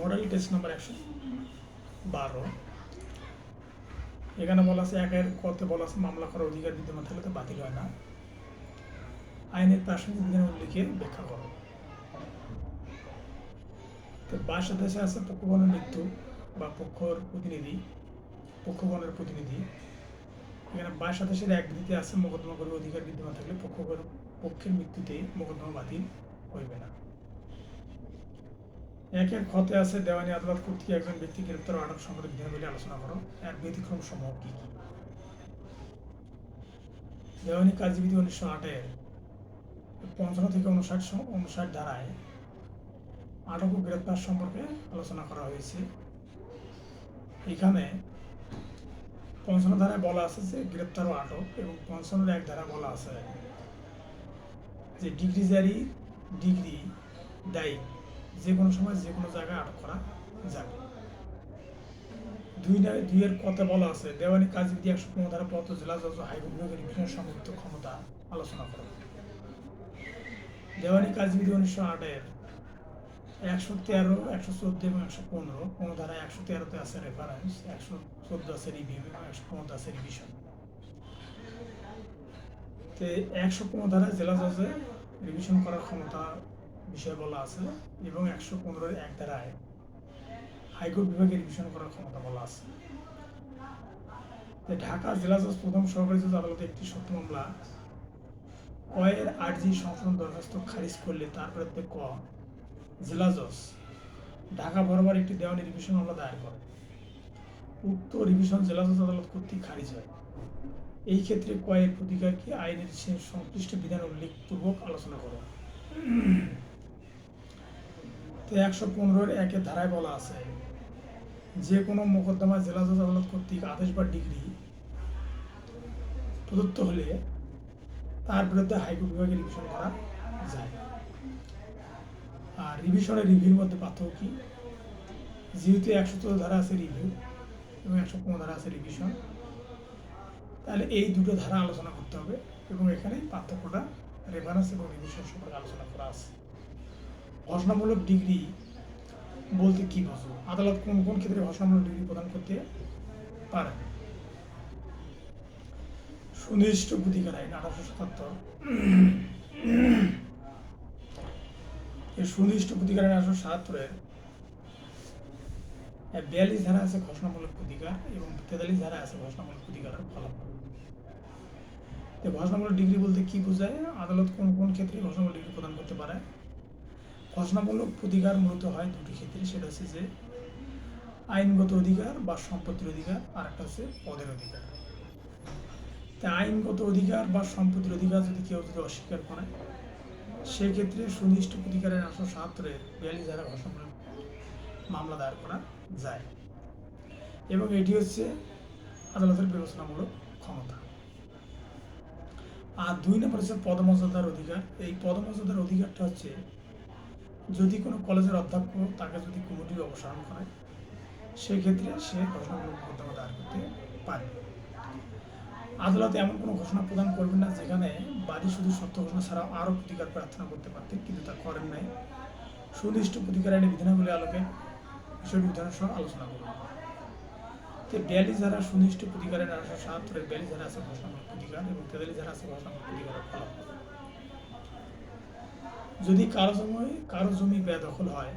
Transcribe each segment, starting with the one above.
Model test number একশো বারো। এখানে বলা আছে, একের কতে বলা আছে, মামলা করার অধিকার বিদ্যমান থাকলে তো বাতিল হয় না। আইনের প্রাসঙ্গিক বিধান উল্লেখে ব্যাখ্যা করো। তো বাসা দেশে আছে পক্ষগণের মৃত্যু বা পক্ষর প্রতিনিধি, পক্ষগণের প্রতিনিধি। এখানে বাসা দেশের এক বিধিতে আছে, মোকদ্দমা করার অধিকার বিদ্যমান থাকলে পক্ষগণ পক্ষের মৃত্যুতে মোকদ্দমা বাতিল হইবে না। একের ক্ষতে আছে দেওয়ানি আদালত কর্তৃক একজন ব্যক্তি গ্রেপ্তার আটক সংক্রান্ত বিধানগুলি আলোচনা করো। এর ব্যতিক্রম সমূহ কি কি? দেওয়ানি কার্যবিধি উনিশশো আটের পঞ্চান্ন থেকে উনষাট উনষাট ধারায় আটক ও গ্রেপ্তার সম্পর্কে আলোচনা করা হয়েছে। এখানে পঞ্চান্ন ধারায় বলা আছে যে গ্রেপ্তার ও আটক এবং পঞ্চান্নের এক ধারা বলা আছে যে ডিগ্রি জারি ডিগ্রি দায়ী যে কোনো সময় যে কোনো জায়গায় আটক করা যাবে। দুই না- দুইয়ের কথা বলা আছে। দেওয়ানি কাজ বিধি একশো পনেরো ধারা পত্র জেলা জজ হাইকোর্ট বিভাগের বিভিন্ন সংযুক্ত ক্ষমতা আলোচনা করো। দেওয়ানি কাজ বিধি উনিশশো আটের একশো তেরো, একশো চোদ্দ এবং একশো পনেরো কোনো ধারায় একশো তেরোতে আছে রেফারেন্স একশো চোদ্দ আছে রিভিউ এবং একশো পনেরো আছে রিভিশন তে একশো পনেরো ধারায় জেলা জজে রিভিশন করার ক্ষমতা বিষয় বলা আছে এবং একশো পনেরোর এক ধারায় হাইকোর্ট বিভাগে রিভিশন করার ক্ষমতা বলা আছে। ঢাকা জেলা জজ প্রথম সহকারী জজ আদালতে একটি সত্য মামলা, কয়ের আর্জি সংশোধন দরখাস্ত খারিজ করলে তার বিরুদ্ধে ক জেলা জজ ঢাকা বরাবর একটি দেওয়ানি রিভিশন মামলা দায়ের করে। উক্ত রিভিশন জেলা জজ আদালত কর্তৃক খারিজ হয়। এই ক্ষেত্রে কয়ের প্রতিকার কি আইনের সংশ্লিষ্ট বিধান উল্লেখপূর্বক আলোচনা করো। তো একশো পনেরোর একের ধারায় বলা আছে, যে কোনো মোকদ্দমা জেলা জজ আদালত কর্তৃক আদেশ বা ডিগ্রি প্রদত্ত হলে তার বিরুদ্ধে হাইকোর্ট বিভাগে রিভিশন করা যায়। আর রিভিশনের রিভিউর মধ্যে পার্থক্য কি? যেহেতু একশো চোদ্দ ধারা আছে রিভিউ এবং একশো পনেরো ধারা আছে রিভিশন তাহলে এই দুটো ধারা আলোচনা করতে হবে এবং এখানে পার্থক্যটা রেফারেন্স এবং রিভিশন সম্পর্কে আলোচনা করা আছে। ঘোষণামূলক ডিগ্রি বলতে কি বোঝো আদালত কোন কোন ক্ষেত্রে ঘোষণামূলক ডিগ্রি প্রদান করতে পারে? সুনির্দিষ্ট প্রতিকার আইন আঠারোশো সাতাত্তর। সুনির্দিষ্ট প্রতিকার আইন আঠারোশো সাতাত্তরের বিয়াল্লিশ ধারা আছে ঘোষণামূলক প্রতিকার এবং তেতাল্লিশ ধারা আছে ঘোষণামূলক প্রতিকারের ফলাফল। ঘোষণামূলক ডিগ্রি বলতে কি বোঝায়? আদালত কোন কোন ক্ষেত্রে ঘোষণামূলক ডিগ্রি প্রদান করতে পারে? ঘোষণামূলক প্রতিকার মূলত হয় দুটি ক্ষেত্রে। সেটা হচ্ছে যে আইনগত অধিকার বা সম্পত্তির অধিকার, আর একটা হচ্ছে পদের অধিকার। তা আইনগত অধিকার বা সম্পত্তির অধিকার যদি কেউ যদি অস্বীকার করে, সেক্ষেত্রে সুনির্দিষ্ট প্রতিকারের আটশো সাহাত্তরের বিয়াল্লিশ ধারা ঘোষণামূলক মামলা দায়ের করা যায়। এবং এটি হচ্ছে আদালতের বিবেচনামূলক ক্ষমতা। আর দুই নম্বর হচ্ছে পদমর্যাদার অধিকার। এই পদমর্যাদার অধিকারটা হচ্ছে যদি কোনো কলেজের অধ্যক্ষ তাকে যদি কমিটি অপসারণ করে, সেক্ষেত্রে সে ঘোষণামূলক মোকদ্দমা দায়ের করতে পারে। আদালত এমন কোনো ঘোষণা প্রদান করবেন না, যেখানে বাদী শুধু সত্য ঘোষণা ছাড়া আরও প্রতিকার প্রার্থনা করতে পারতেন কিন্তু তা করেন নাই। সুনির্দিষ্ট প্রতিকার আইনের বিধানাগুলি আলোকে বিষয়টি উদাহরণ সহ আলোচনা করব তো বিয়াল্লিশ ধারা সুনির্দিষ্ট প্রতিকারের আঠারোশো সাহাত্তরের বিয়াল্লিশ ধারা আছে ঘোষণামূলক প্রতিকার এবং তেতাল্লিশ ধারা আছে ঘোষণামূলক প্রতিকারের ফলাফল। যদি কারও জমি কারও জমি বেদখল হয়,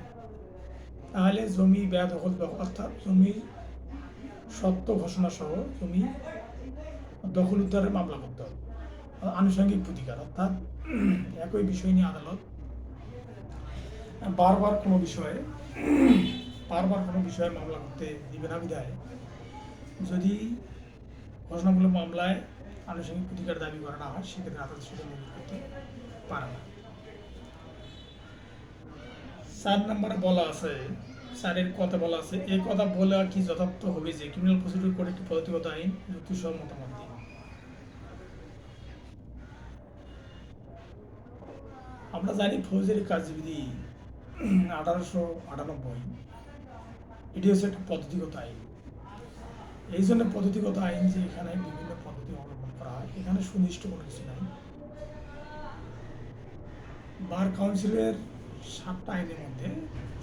তাহলে জমি বেদখল অর্থাৎ জমি সত্য ঘোষণা সহ জমি দখল উদ্ধারের মামলা করতে হবে। আনুষঙ্গিক প্রতিকার, অর্থাৎ একই বিষয় নিয়ে আদালত বারবার কোনো বিষয়ে বারবার কোনো বিষয়ে মামলা করতে দিবে না বিধায়। যদি ঘোষণামূলক মামলায় আনুষঙ্গিক প্রতিকার দাবি করা না হয়, সেক্ষেত্রে আদালত সেটা মঞ্জুর করতে পারে না। চার নম্বরে বলা আছে চারের কথা বলা আছে এই কথা বলা কি যথার্থ হবে যে ক্রিমিনাল প্রসিডিউর কোড একটি পদ্ধতিগত আইন যুক্তি সহ মতামত দিন। আমরা জানি ফৌজদারি কার্যবিধি আঠারোশো আটানব্বই। এটি হচ্ছে একটা পদ্ধতিগত আইন। এই জন্য পদ্ধতিগত আইন যে এখানে বিভিন্ন পদ্ধতি অবলম্বন করা হয়, এখানে সুনির্দিষ্ট কোনো কিছু নাই। বার কাউন্সিলের সাতটা আইনের মধ্যে,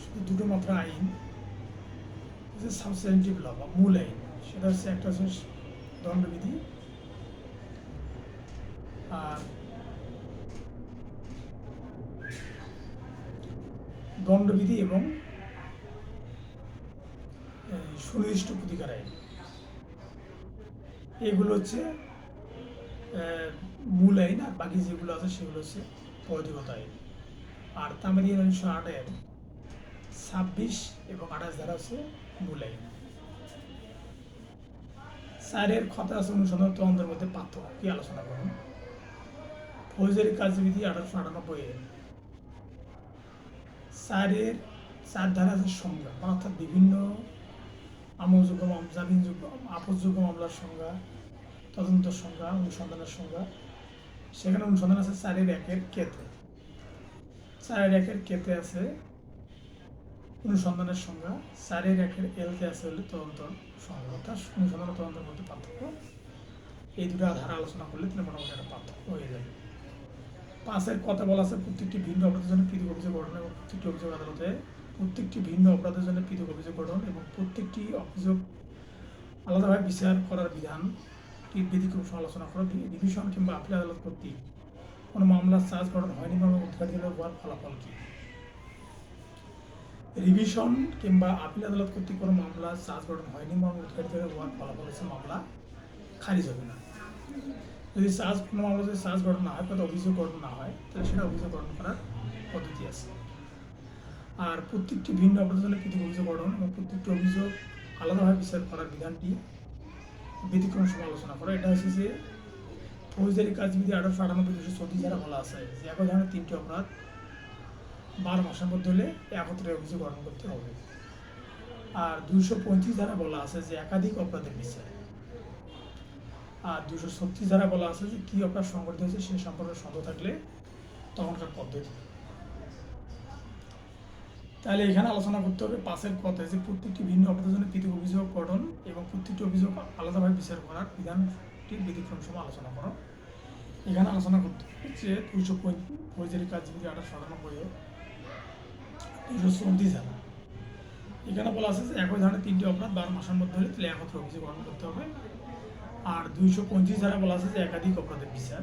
শুধু দুটো মাত্র আইন সাবস্টেন্টিভ ল বা মূল আইন, সেটা হচ্ছে একটা হচ্ছে দণ্ডবিধি আর দণ্ডবিধি এবং সুনির্দিষ্ট প্রতিকার আইন। এগুলো হচ্ছে মূল আইন আর বাকি যেগুলো আছে সেগুলো হচ্ছে পদ্ধতিগত আইন। আর তামিলি উনিশশো আটের ছাব্বিশ এবং আঠাশ ধারা হচ্ছে মূল আইন কথা আছে অনুসন্ধান তদন্তের মধ্যে পার্থক্য কি আলোচনা করুন। ফৌজের কাজবিধি আঠারোশো আটানব্বই এর। স্যারের চার ধারা আছে সংজ্ঞা, অর্থাৎ বিভিন্ন আমলযোগ্য জামিনযোগ্য আপসযোগ্য মামলার সংজ্ঞা, তদন্ত সংজ্ঞা, অনুসন্ধানের সংজ্ঞা। সেখানে অনুসন্ধান আছে চারের একের কেতে চারের একের কেতে আছে? অনুসন্ধানের সংজ্ঞা, চারের একের এলতে আছে হলে তদন্ত সংজ্ঞা। অর্থাৎ অনুসন্ধান তদন্তের মধ্যে পার্থক্য। এই দুটো ধারা আলোচনা করলে তাহলে মোটামুটি একটা পার্থক্য হয়ে যাবে। পাঁচের কথা বলা আছে, প্রত্যেকটি ভিন্ন অপরাধের জন্য পৃথক অভিযোগ গঠন এবং প্রত্যেকটি অভিযোগ আদালতে প্রত্যেকটি ভিন্ন অপরাধের জন্য পৃথক অভিযোগ গঠন এবং প্রত্যেকটি অভিযোগ আলাদাভাবে বিচার করার বিধানটি ব্যতিক্রম সমালোচনা করা ডিভিশন কিংবা আপিল আদালত কর্তৃক। কোনো মামলার চার্জ গঠন হয়নি বা উদ্ঘাটিত হওয়ার ফলাফল কী? রিভিশন কিংবা আপিল আদালত কর্তৃক কোনো মামলা চার্জ গঠন হয়নি বা উদ্ঘাটিত হওয়ার ফলাফল হচ্ছে মামলা খারিজ হবে না। যদি চার্জ কোনো মামলা যদি চার্জ গঠন না হয় বা অভিযোগ গঠন না হয়, তাহলে সেটা অভিযোগ গঠন করার পদ্ধতি আছে। আর প্রত্যেকটি ভিন্ন অপরাধের পৃথক অভিযোগ গঠন এবং প্রত্যেকটি অভিযোগ আলাদাভাবে বিচার করার বিধানটি ব্যতিক্রম সমালোচনা করা। এটা হচ্ছে যে ফৌজদারি কাজবিধি আঠারোশো আটানব্বই দুশো চৌত্রিশ যারা বলা আছে, যে একই ধরনের তিনটি অপরাধ বারো মাসের মধ্যে হলে একত্রে অভিযোগ গঠন করতে হবে। আর দুশো পঁয়ত্রিশ ধারা বলা আছে যে একাধিক অপরাধের বিচার। আর দুশো ছত্রিশ ধারা বলা আছে যে কী অপরাধ সংঘটিত হয়েছে সে সম্পর্কে সন্দেহ থাকলে তখনকার পদ্ধতি। তাহলে এখানে আলোচনা করতে হবে পাশের কথা যে প্রত্যেকটি ভিন্ন অপরাধের জন্য পৃথক অভিযোগ গঠন এবং প্রত্যেকটি অভিযোগ আলাদাভাবে বিচার করার বিধানটির ব্যতিক্রম সময় আলোচনা করো। এখানে আলোচনা করতে যে দুশো ফৌজদারি কাজবিধি আঠারোশো আটানব্বই দুশো চৌত্রিশ ধারা এখানে বলা আছে যে একই ধরনের তিনটি অপরাধ বারো মাসের মধ্যে হলে তাহলে একত্র অভিযোগ গ্রহণ করতে হবে। আর দুইশো পঁয়ত্রিশ ধারা বলা আছে যে একাধিক অপরাধের বিচার।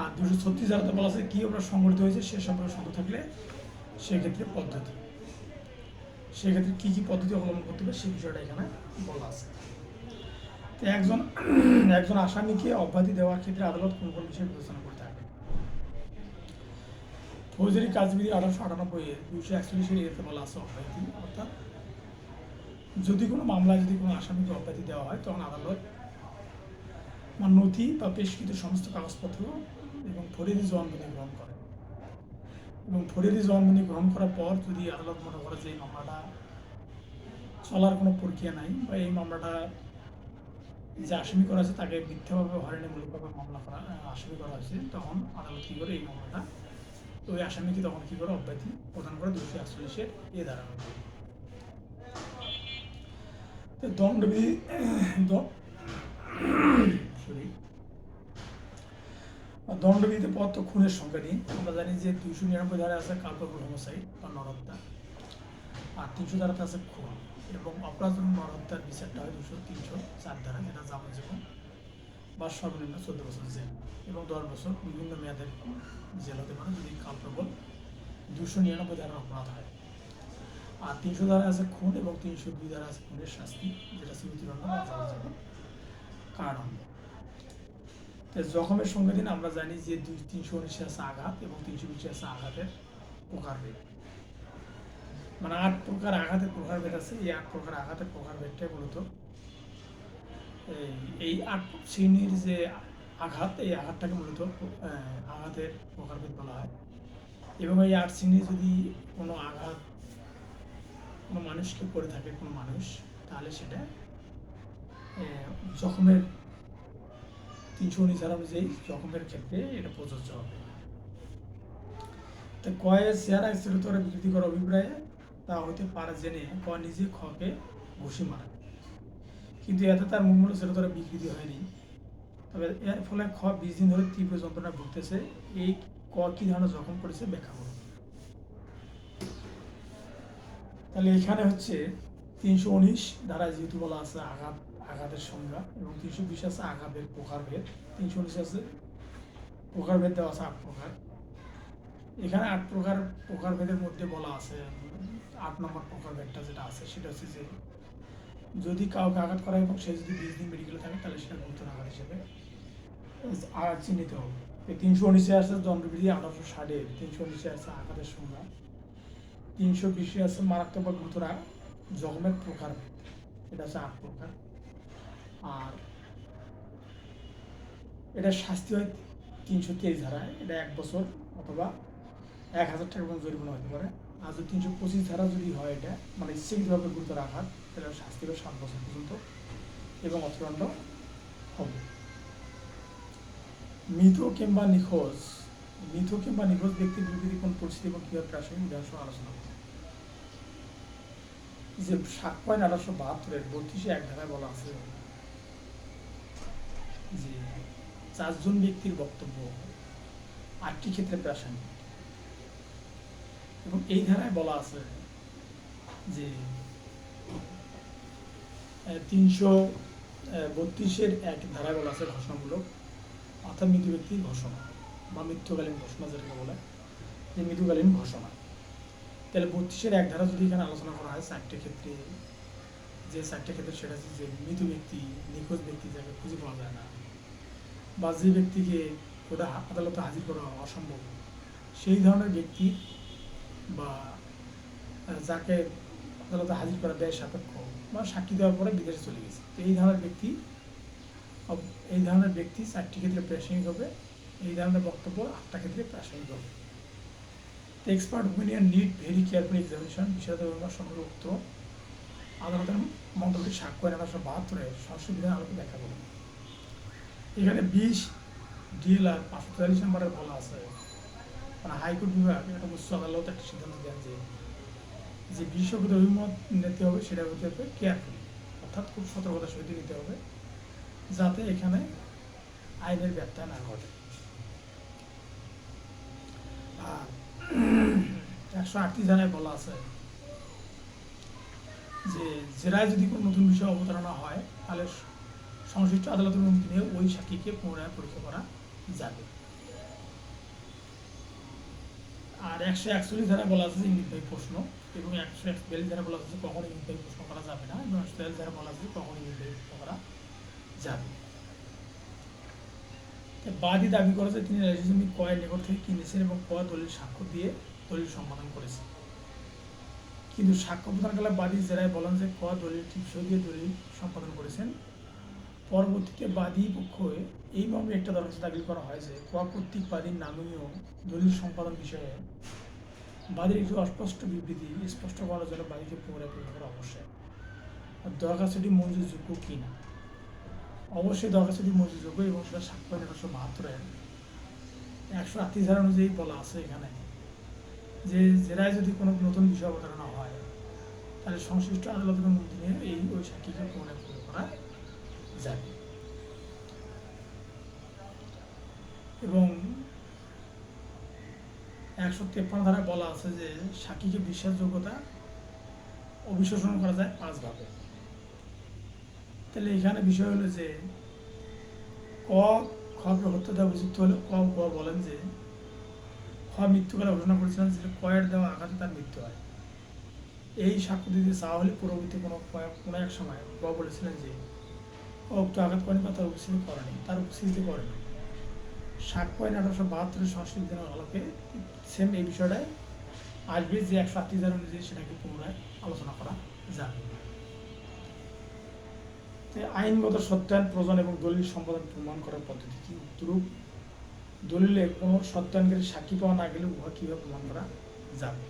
আর দুশো ছত্রিশ ধারাতে বলা আছে কী অপরাধ সংগঠিত হয়েছে সে সম্পর্কে সন্দেহ থাকলে সেক্ষেত্রে পদ্ধতি। সেক্ষেত্রে কী কী পদ্ধতি অবলম্বন করতে হবে সে বিষয়টা এখানে বলা আছে। একজন একজন আসামিকে অব্যাহতি দেওয়ার ক্ষেত্রে আদালত কোন কোন বিষয় বিবেচনা কাজবিধি আঠারোশো আটানব্বই এর একচল্লিশের এতে বলা আছে অব্যাহতি, অর্থাৎ যদি কোনো মামলায় যদি কোনো আসামিকে অব্যাহতি দেওয়া হয়, তখন আদালত নথি বা পেশকৃত সমস্ত কাগজপত্র এবং ফরিদি জবানবন্দি গ্রহণ করে। এবং ফরিদি জবানবন্দি গ্রহণ করার পর যদি আদালত মনে করে যে এই মামলাটা চলার কোনো প্রক্রিয়া নাই বা এই মামলাটা যে আসামি করা আছে তাকে মিথ্যাভাবে হয়রানিমূলকভাবে মামলা করা আসামি করা হয়েছে। তখন আদালত কী করে এই মামলাটা, ওই আসামিকে তখন কী করে অব্যাহতি প্রদান করে দুশো একচল্লিশের এ দ্বারা তো দণ্ডবিধি সরি, দণ্ডবিধিতে পদ তো খুনের সংখ্যা নেই আমরা জানি যে দুইশো নিরানব্বই ধারা আছে কালপ্রবল হোমোসাইড বা নরহত্যা, আর তিনশো ধারাতে আছে খুন। এবং অপরাধ এবং নরহত্যার বিচারটা হয় দুশো, তিনশো, চার ধারা যেটা যাবজ্জীবন বা সর্বনিম্ন চোদ্দ বছর জেল এবং দশ বছর বিভিন্ন মেয়াদের জেল হতে পারে যদি কালপ্রবল দুশো নিরানব্বই ধারার অপরাধ হয়। আর তিনশো ধারা আছে খুন এবং তিনশো দুই ধারা আছে খুনের শাস্তি, যেটা স্মৃতিদণ্ড বা যাবজ্জীবন কারাদণ্ড তো জখমের সঙ্গে দিন আমরা জানি যে দুই, তিনশো উনিশে আছে আঘাত এবং তিনশো বিশে আছে আঘাতের প্রকারভেদ। মানে আট প্রকার আঘাতের প্রকারভেদ আছে, এই আট প্রকার আঘাতের প্রকারভেদটাই মূলত। এই আট শ্রেণির যে আঘাত, এই আঘাতটাকে মূলত আঘাতের প্রকারভেদ বলা হয়। এবং এই আট শ্রেণির যদি কোনো আঘাত কোনো মানুষকে করে থাকে, কোনো মানুষ, তাহলে সেটা জখমের তিনশো উনিশ ধারা অনুযায়ী জখমের ক্ষেত্রে এটা প্রযোজ্য হবে। তো কয়ে চেহারা স্থিরতরে বিকৃতি করার অভিপ্রায়ে তা হইতে পারে জেনে ক নিজে খকে ঘুষি মারে। কিন্তু এতে তার মুখমূল স্থিরতরে বিকৃতি হয়নি। তবে এর ফলে খ বিশ দিন ধরে তীব্র যন্ত্রণা ভুগতেছে। এই ক কি ধরনের জখম করেছে ব্যাখ্যা করুন। তাহলে এখানে হচ্ছে তিনশো উনিশ ধারায় যেহেতু বলা আছে আঘাত, আঘাতের সংজ্ঞা এবং তিনশো বিশ আছে আঘাতের প্রকারভেদ। তিনশো উনিশ আছে প্রকারভেদ দেওয়া আছে আট প্রকার। এখানে আট প্রকার প্রকারভেদের মধ্যে বলা আছে আট নম্বর প্রকল্প একটা যেটা আছে, সেটা হচ্ছে যে যদি কাউকে আঘাত করা এবং সে যদি বিশ দিন মেডিকেলে থাকে, তাহলে সেটা গুরুতর আঘাত হিসেবে আঘাত চিহ্নিত হবে। এই তিনশো উনিশে আছে দণ্ডবিধি আঠারোশো ষাটে তিনশো উনিশে আছে আঘাতের সংজ্ঞা। তিনশো বিশে আছে মারাত্মক বা গুরুতর জখমের প্রকার এটা হচ্ছে আট প্রকার। আর এটা শাস্তি হয় তিনশো তেইশ ধারায়। এটা এক বছর অথবা এক হাজার টাকা পর্যন্ত জরিমানা হতে পারে। আর তিনশো পঁচিশ ধারা যদি হয় এটা মানে ইচ্ছাকৃতভাবে গুরুতর আঘাত, তাহলে শাস্তি হবে সাত বছর পর্যন্ত এবং অর্থদণ্ড হবে। মৃত কিংবা নিখোঁজ, মৃত কিংবা নিখোঁজ ব্যক্তির বিরুদ্ধে কোন পরিস্থিতি এবং কীভাবে প্রাসঙ্গিক উদাহরণ আলোচনা করব যে সাত পয়েন্ট আঠারোশো বাহাত্তরের বত্রিশে এক ধারায় বলা আছে যে চারজন ব্যক্তির বক্তব্য আটটি ক্ষেত্রে প্রাসঙ্গিক। এবং এই ধারায় বলা আছে যে তিনশো বত্রিশের এক ধারায় বলা আছে ঘোষণামূলক। অর্থাৎ মৃত ব্যক্তির ঘোষণা বা মৃত্যুকালীন ঘোষণা যেটাকে বলে, যে মৃত্যুকালীন ঘোষণা। তাহলে বত্রিশের এক ধারা যদি এখানে আলোচনা করা হয় চারটে ক্ষেত্রে, যে চারটে ক্ষেত্রে সেটা হচ্ছে যে মৃত ব্যক্তি, নিখোঁজ ব্যক্তি যাকে খুঁজে পাওয়া যায় না, বা যে ব্যক্তিকে ওটা আদালতে হাজির করা অসম্ভব, সেই ধরনের ব্যক্তি বা যাকে আদালতে হাজির করা দেয় সাপেক্ষ, বা সাক্ষী দেওয়ার পরে বিদেশে চলে গেছে। তো এই ধরনের ব্যক্তি এই ধরনের ব্যক্তি চারটি ক্ষেত্রে প্রাসঙ্গিক হবে, এই ধরনের বক্তব্য আটটা ক্ষেত্রে প্রাসঙ্গিক হবে। Expert opinion need very careful examination বিষয়ত সম্পর্কে উত্তর আদালতের মন্তব্যটি সাক্ষ্য আঠারোশো বাহাত্তরের সংশোধনের আলোকে ব্যাখ্যা করুন এখানে বিশ ডিএলআর পাঁচশো তেতাল্লিশ নম্বরে বলা আছে মানে হাইকোর্ট বিভাগ একটা উচ্চ আদালত একটা সিদ্ধান্ত দেন যে যে বিশেষজ্ঞ অভিমত নিতে হবে, সেটা হতে হবে কেয়ারফুল অর্থাৎ খুব সতর্কতার সহিত নিতে হবে, যাতে এখানে আইনের ব্যত্যয় না ঘটে। আর একশো আটত্রিশ ধারায় বলা আছে যে, জেরায় যদি কোনো নতুন বিষয় অবতারণা হয়, তাহলে সংশ্লিষ্ট আদালতের অনুমতি নিয়ে ওই সাক্ষীকে পুনরায় পরীক্ষা করা যাবে। আর একশো একচল্লিশ ধারা বলা আছে যে নির্বাহী প্রশ্ন এবং একশো একচল্লিশ ধারা বলা আছে যে কখনই নির্বাহী প্রশ্ন করা যাবে না এবং একশো তেতাল্লিশ ধারা বলা আছে যে কখনই নির্বাহী প্রশ্ন করা যাবে বাদী দাবি করে যে তিনি রাজি জমি কয়ের নিকট থেকে কিনেছেন এবং কয় দলিল সাক্ষ্য দিয়ে দলিল সম্পাদন করেছেন। কিন্তু সাক্ষ্য প্রদানকালে বাদী জেরায় বলেন যে ক দলিল টিপসই দিয়ে দলিল সম্পাদন করেছেন। পরবর্তীতে বাদী পক্ষ হয়ে এই মর্মে একটা দরখাস্ত দাখিল করা হয় যে ক কর্তৃক বাদীর নামীয় দলিল সম্পাদন বিষয়ে বাদীর একটি অস্পষ্ট বিবৃতি স্পষ্ট করার জন্য বাদীকে পুনরায় পরীক্ষা করা আর দরখাস্তটি মঞ্জুরযোগ্য কি না অবশ্যই দরখাস্তটি মঞ্জুরযোগ্য এবং সেটা সাক্ষ্য আঠারোশো বাহাত্তরের একশো আটত্রিশ ধারা অনুযায়ী বলা আছে এখানে যে জেলায় যদি কোনো নতুন বিষয় অবতারণা হয়, তাহলে সংশ্লিষ্ট আদালতের অনুমতি নিয়ে এই ওই সাক্ষীকে পুনরায় যাবে এবং একশো তেপ্পান্ন ধারায় বলা আছে যে সাক্ষীকে বিশ্বাসযোগ্যতা, অবিশ্লেষণ করা যায় পাঁচভাবে তাহলে এখানে বিষয় হলো যে ক, খ হত্যা দেওয়া অভিযুক্ত হলে ক ক বলেন যে খ মৃত্যুকালে ঘোষণা করেছিলেন যে কয়ের দেওয়া আঘাতে তার মৃত্যু হয়। এই সাক্ষ্য দিতে চাওয়া হলে পরবর্তী কোনো কোনো এক সময় ক বলেছিলেন যে উক্ত আঘাত করেনি বা তার উপস্থিতি করেনি, তার উপস্থিতি করেনি। সাক্ষ্য আইন আঠারোশো বাহাত্তরের সংস্কৃতি দিনের আলোকে সেম এই বিষয়টায় আসবে যে একশো আটত্রিশ হাজার অনুযায়ী সেটাকে পুনরায় আলোচনা করা যাবে। আইনগত সত্যায়ন, প্রয়োজন এবং দলিল সম্পাদন প্রমাণ করার পদ্ধতি কি উত্তরূপ দলিলে কোনো সত্যায়নকারী সাক্ষী পাওয়া না গেলে উহা কীভাবে প্রমাণ করা যাবে?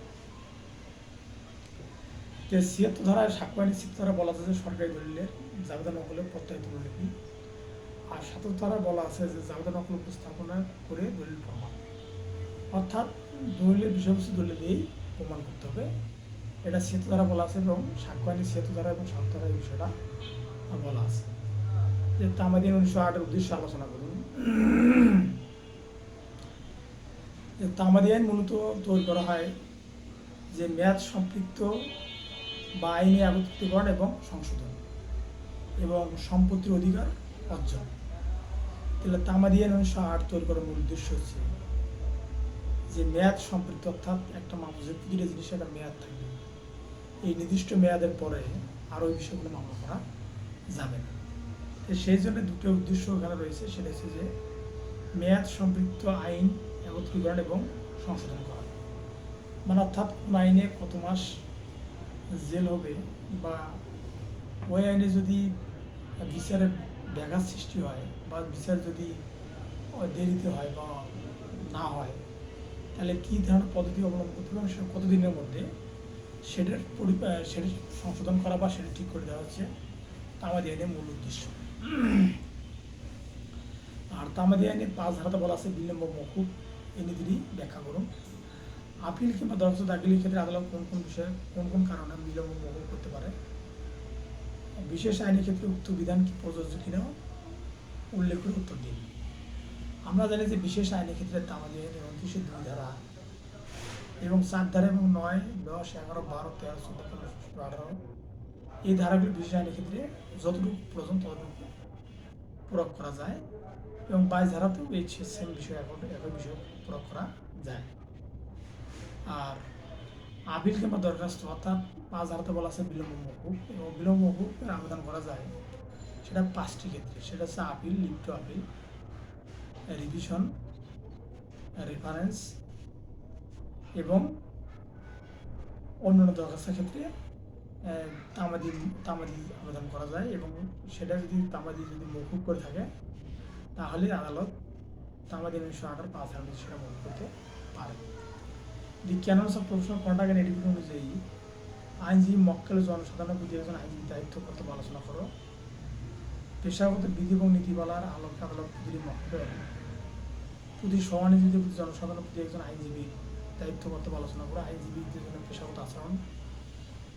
যে ছিয়াত্তর ধারায় আইনের ছিয়াত্তর ধারা বলা আছে যে সরকারি দলিলের জাবেদা নকলে প্রত্যায়িত লিপি আর সাতাত্তর ধারায় বলা আছে যে জাবেদা নকল উপস্থাপনা করে দলিল প্রমাণ। অর্থাৎ দলিলের বিষয়বস্তু দলিল দিয়েই প্রমাণ করতে হবে। এটা ছিয়াত্তর ধারা বলা আছে এবং আইনের ছিয়াত্তর ধারা এবং সাত ধারা এই বিষয়টা বলা আছে। যে তামাদিন উনিশশো আটের উদ্দেশ্যে আলোচনা করুন। যে তামাদি আইন মূলত তৈরি করা হয় যে মেয়াদ সম্পৃক্ত বা আইনি একত্রীকরণ এবং সংশোধন এবং সম্পত্তির অধিকার অর্জন। তাহলে তামাদিয়ান উনিশশো আট তৈরি করার মূল উদ্দেশ্য হচ্ছে যে মেয়াদ সম্পৃক্ত অর্থাৎ একটা মানুষের প্রতিটা জিনিসের একটা মেয়াদ থাকবে। এই নির্দিষ্ট মেয়াদের পরে আর ওই বিষয়গুলো মামলা করা যাবে না। সেই জন্য দুটো উদ্দেশ্য এখানে রয়েছে। সেটা হচ্ছে যে মেয়াদ সম্পৃক্ত আইন একত্রীকরণ এবং সংশোধন করা। মানে অর্থাৎ কোন আইনে কত মাস জেল হবে বা ওই আইনে যদি বিচারের ব্যাঘাত সৃষ্টি হয় বা বিচার যদি দেরিতে হয় বা না হয়, তাহলে কী ধরনের পদ্ধতি অবলম্বন করতে হবে সেটা কতদিনের মধ্যে? সেটার পরি সেটা সংশোধন করা বা সেটা ঠিক করে দেওয়া হচ্ছে। তামাদি আইনের মূল উদ্দেশ্য। আর তামাদি আইনের পাঁচ ধারাতে বলা আছে বিলম্ব মকুব এই নীতিটি ব্যাখ্যা করুন। আপিল কিংবা দরজা দাখিলের ক্ষেত্রে আদালত কোন কোন বিষয়ে কোন কোন কারণে বিলম্ব মকুব করতে পারে? বিশেষ আইনের ক্ষেত্রে উক্ত বিধান কি প্রযোজ্য কিনা? উল্লেখ করে উত্তর দিন। আমরা জানি যে বিশেষ আইনের ক্ষেত্রে আইনের উনত্রিশের দুই ধারা এবং চার ধারা এবং নয়, দশ, এগারো, বারো, তেরো, চোদ্দ, পনেরো ষোলো আঠারো এই ধারাগুলি বিশেষ আইনের ক্ষেত্রে যতটুকু প্রয়োজন ততটুকু প্রয়োগ করা যায় এবং বাইশ ধারাতেও এই সেম বিষয় এখন একই বিষয় প্রয়োগ করা যায়। আর আপিল কিংবা দরখাস্ত অর্থাৎ পাঁচ ধারাতে বলা আছে বিলম্ব মকুব এবং বিলম্ব মকুবের আবেদন করা যায়। সেটা পাঁচটি ক্ষেত্রে। সেটা হচ্ছে আপিল লিপ্ট আপিল, রিভিশন, রেফারেন্স এবং অন্যান্য দরখাস্তের ক্ষেত্রে তামাদি তামাদি আবেদন করা যায় এবং সেটা যদি তামাদি যদি মৌকুব করে থাকে, তাহলে আদালত তামাদি উনিশশো আঠারো পাঁচ হাজার সেটা মৌকুব করতে পারে the canons of professional conduct and education অনুযায়ী আইনজীবী মক্কেল জনসাধারণের প্রতি একজন আইনজীবী দায়িত্ব কর্তব্য আলোচনা করো। পেশাগত বিধি এবং নীতিমালার আলোকে আদালত প্রতিটি মক্কেল প্রতি সহানুভূতির প্রতি জনসাধারণের প্রতি একজন আইনজীবী দায়িত্ব কর্তব্য আলোচনা করো। আইনজীবীদের জন্য পেশাগত আচরণ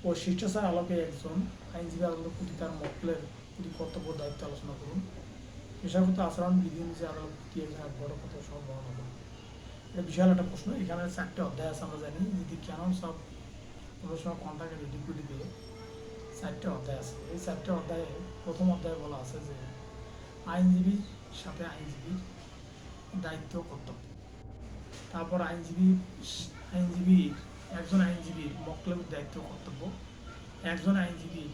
ও শিষ্টাচার আলোকে একজন আইনজীবী আদালত প্রতি তার মক্কেলের প্রতি কর্তব্য দায়িত্ব আলোচনা করুন। পেশাগত আচরণ, বিধি অনুযায়ী আদালত প্রতি একজন বড় কত সহ বর্ণনা করুন বিশাল একটা প্রশ্ন। এখানে চারটে অধ্যায় আছে আমরা জানি। যদি কেন সব প্রফেশনাল কন্ট্রাক্ট এন্ড ডিপুটিতে চারটে অধ্যায় আছে। এই চারটে অধ্যায়ে প্রথম অধ্যায়ে বলা আছে যে আইনজীবীর সাথে আইনজীবীর দায়িত্ব কর্তব্য। তারপর আইনজীবী আইনজীবী একজন আইনজীবীর মক্কেলের দায়িত্ব কর্তব্য। একজন আইনজীবীর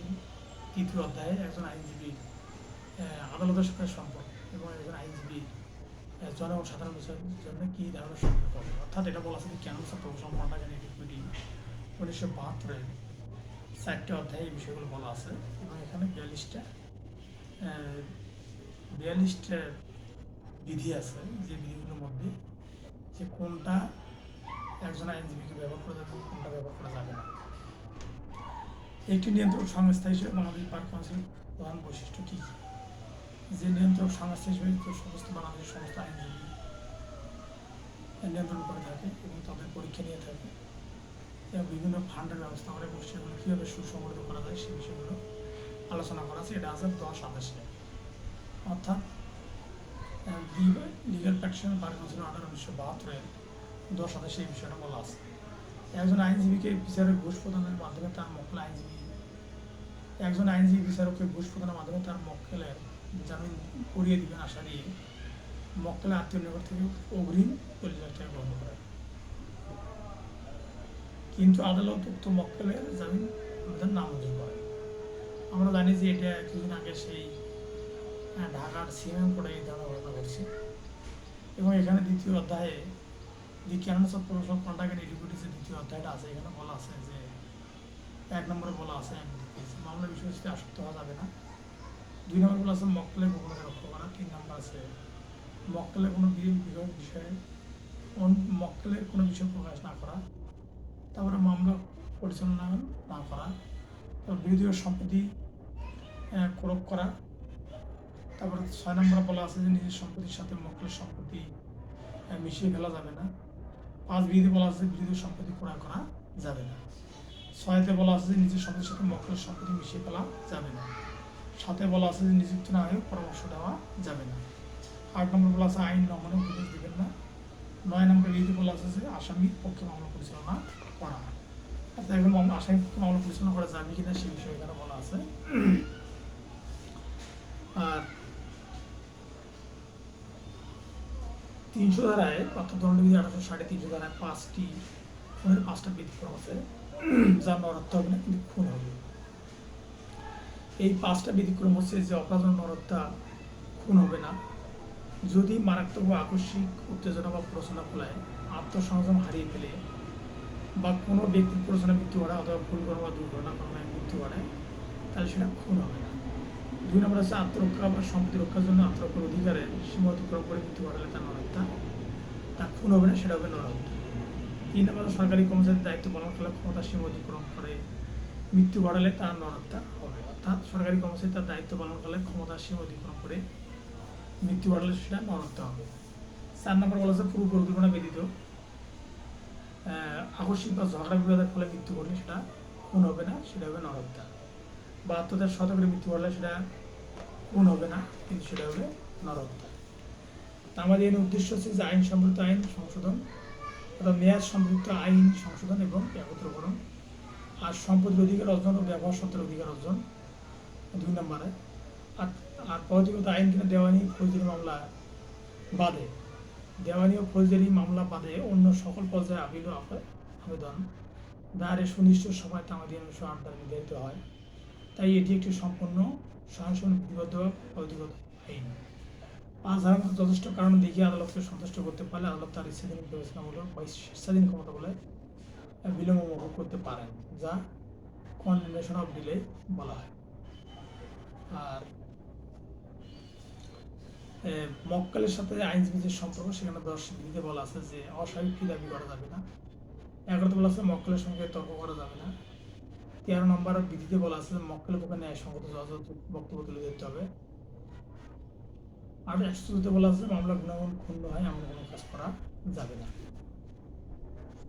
তৃতীয় অধ্যায়ে একজন আইনজীবীর আদালতের সাথে সম্পর্ক এবং একজন আইনজীবীর আহ, জনগণ সাধারণ জন্য কী ধরনের সম্পর্ক হবে অর্থাৎ এটা বলা আছে সব প্রফেশনাল কন্ট্রাক্ট এন্ড উনিশশো বাহাত্তরের চারটে অধ্যায়ে এই বিষয়গুলো বলা আছে এবং এখানে বিয়াল্লিশটা বিয়াল্লিশটা বিধি আছে যে বিধিগুলোর মধ্যে যে কোনটা একজন আইনজীবীকে ব্যবহার করা যাবে কোনটা ব্যবহার করা যাবে না। একটি নিয়ন্ত্রক সংস্থা হিসেবে বাংলাদেশ বার কাউন্সিলের প্রধান বৈশিষ্ট্য কী? যে নিয়ন্ত্রক সংস্থা হিসেবে সমস্ত বাংলাদেশ সমস্ত আইনজীবী নিয়ন্ত্রণ করে থাকে এবং তাদের পরীক্ষা নিয়ে থাকে এবং বিভিন্ন ফান্ডের ব্যবস্থা করে এবং সেগুলো কীভাবে সুসংগঠিত করা যায় সেই বিষয়গুলো আলোচনা করা আছে। এটা আছে দশ আদেশে। অর্থাৎ লিগাল প্র্যাকটিশনার বার কাউন্সিল আঠারো উনিশশো বাহাত্তরের দশ আদেশে এই বিষয়টা বলা আছে। একজন আইনজীবীকে বিচারের ঘুষ প্রদানের মাধ্যমে তার মক্কেল আইনজীবী, একজন আইনজীবী বিচারককে ঘুষ প্রদানের মাধ্যমে তার মক্কেলের জামিন করিয়ে দিবেন আশা নিয়ে। মক্কেলের আত্মীয় থেকে অগ্রিম চল্লিশ লাখ টাকা গ্রহণ করে। কিন্তু আদালত উক্ত মক্কেলের জামিন আবেদন নামঞ্জুর করে আমরা জানি যে এটা কিছুদিন আগে সেই ঢাকার সিএম কোর্টে এই ধরনের ঘটনা ঘটছে। এবং এখানে দ্বিতীয় অধ্যায়ে the canons of professional contract and এডুকেটিসের দ্বিতীয় অধ্যায়টা আছে। এখানে বলা আছে যে, এক নম্বরে বলা আছে মামলা বিষয়বস্তুতে আসক্ত হওয়া যাবে না। দুই নম্বর বলা আছে, মক্কেলের গোপনীয়তা রক্ষা করা তিন নম্বর আছে, মক্কেলের কোনো বিষয়ে মক্কেলের কোনো বিষয় প্রকাশ না করা, তারপরে মামলা পরিচালনা না করা, তারপর বিরোধী সম্পত্তি ক্রোপ করা, তারপরে ছয় নম্বর বলা আছে যে নিজের সম্পত্তির সাথে মক্কেলের সম্পত্তি মিশিয়ে ফেলা যাবে না। পাঁচ বিধি বলা আছে বিরোধী সম্পত্তি ক্রয় করা যাবে না। ছয়তে বলা আছে যে নিজের সম্পত্তির সাথে মক্কেলের সম্পত্তি মিশিয়ে ফেলা যাবে না। সাথে বলা আছে যে নিযুক্ত না হয়ে পরামর্শ দেওয়া যাবে না। আট নম্বর বলা আছে আইন লঙ্ঘনে উপদেশ দেবেন না। নয় নম্বর বিধি বলা আছে যে আসামির পক্ষে মামলা পরিচালনা করা। একজন মামলা আসামি মামলা পরিচালনা করা যাবে কিনা সে বিষয়ে এখানে বলা আছে। আর তিনশো ধারায় অর্থাৎ দণ্ডবিধি আঠারোশো সাড়ে তিনশো ধারায় পাঁচটি পাঁচটা করা আছে। যার নরহত্যা হবে না, কিন্তু খুন হবে। এই পাঁচটা ব্যতিক্রম হচ্ছে যে অপরাধ নরহত্যা খুন হবে না। যদি মারাত্মক আকস্মিক উত্তেজনা বা প্ররোচনা ফলায়, আত্মসংযম হারিয়ে ফেলে বা কোনো ব্যক্তির প্ররোচনা মৃত্যু ঘটায় অথবা ভুল কর্ম বা দুর্ঘটনা ঘটনায় মৃত্যু ঘটায় তাহলে সেটা খুন হবে না। দুই নম্বর হচ্ছে আত্মরক্ষা বা সম্পত্তি রক্ষার জন্য আত্মরক্ষার অধিকারের সীমা অতিক্রম করে মৃত্যু ঘটালে তার নরহত্যা, তা খুন হবে না, সেটা হবে নরহত্যা। তিন নম্বর সরকারি কর্মচারীর দায়িত্ব পালন করলে ক্ষমতা সীমা অতিক্রম করে মৃত্যু ঘটালে তার নরহত্যা। হবে অর্থাৎ সরকারি কর্মচারী তার দায়িত্ব পালন করলে ক্ষমতা সীমা অতিক্রম করে মৃত্যু ঘটালে সেটা নরহত্যা হবে। চার নম্বর বলা হচ্ছে পূর্ব পরিকল্পনা ব্যতীত আকস্মিক বা ঝগড়া বিবাদের ফলে মৃত্যু ঘটলে সেটা খুন হবে না, সেটা হবে নরহত্যা বা আত্মহত্যার শতকের মৃত্যু ঘটলে সেটা খুন হবে না, কিন্তু সেটা হবে নরহত্যা আমাদের এর উদ্দেশ্য হচ্ছে যে আইন সম্পৃক্ত আইন সংশোধন, অর্থাৎ মেয়াদ সম্পৃক্ত আইন সংশোধন এবং একত্রকরণ আর সম্পত্তির অধিকার অর্জন ও ব্যবহার সত্ত্বের অধিকার অর্জন। দুই নম্বরে। আর আর আইন কিনা দেওয়ানি ফৌজদারি মামলা বাদে। দেওয়ানি ও ফৌজদারি মামলা বাদে অন্য সকল পর্যায়ে আপিল আবেদন। দায়ের সুনিশ্চিত সময় তামাদি অনুসারে আট নির্ধারিত হয়। তাই এটি একটি সম্পূর্ণ সহনশীল বিধিবদ্ধ পদ্ধতিগত আইন। পাঁচ ধারার যথেষ্ট কারণ দেখিয়ে আদালতকে সন্তুষ্ট করতে পারলে আদালত তার ইচ্ছাধীন বিবেচনামূলক বা স্বেচ্ছাধীন ক্ষমতা বলে বিলম্ব করতে পারেন, যা কনডেমনেশন অফ ডিলে বলা হয়। আর মক্কেলের সাথে যে আইনজীবীদের সম্পর্ক, সেখানে দশ বিধিতে বলা আছে যে অস্বাভাবিক ফি দাবি করা যাবে না। এগারোতে বলা আছে মক্কেলের সঙ্গে তর্ক করা যাবে না। তেরো নম্বর বিধিতে বলা আছে মক্কেলের পক্ষে ন্যায়সঙ্গত যথাযথ বক্তব্য তুলে ধরতে হবে। আর একশো বলা আছে মামলা গুণাগুণ ক্ষুণ্ণ হয়, এমন কোনো কাজ করা যাবে না।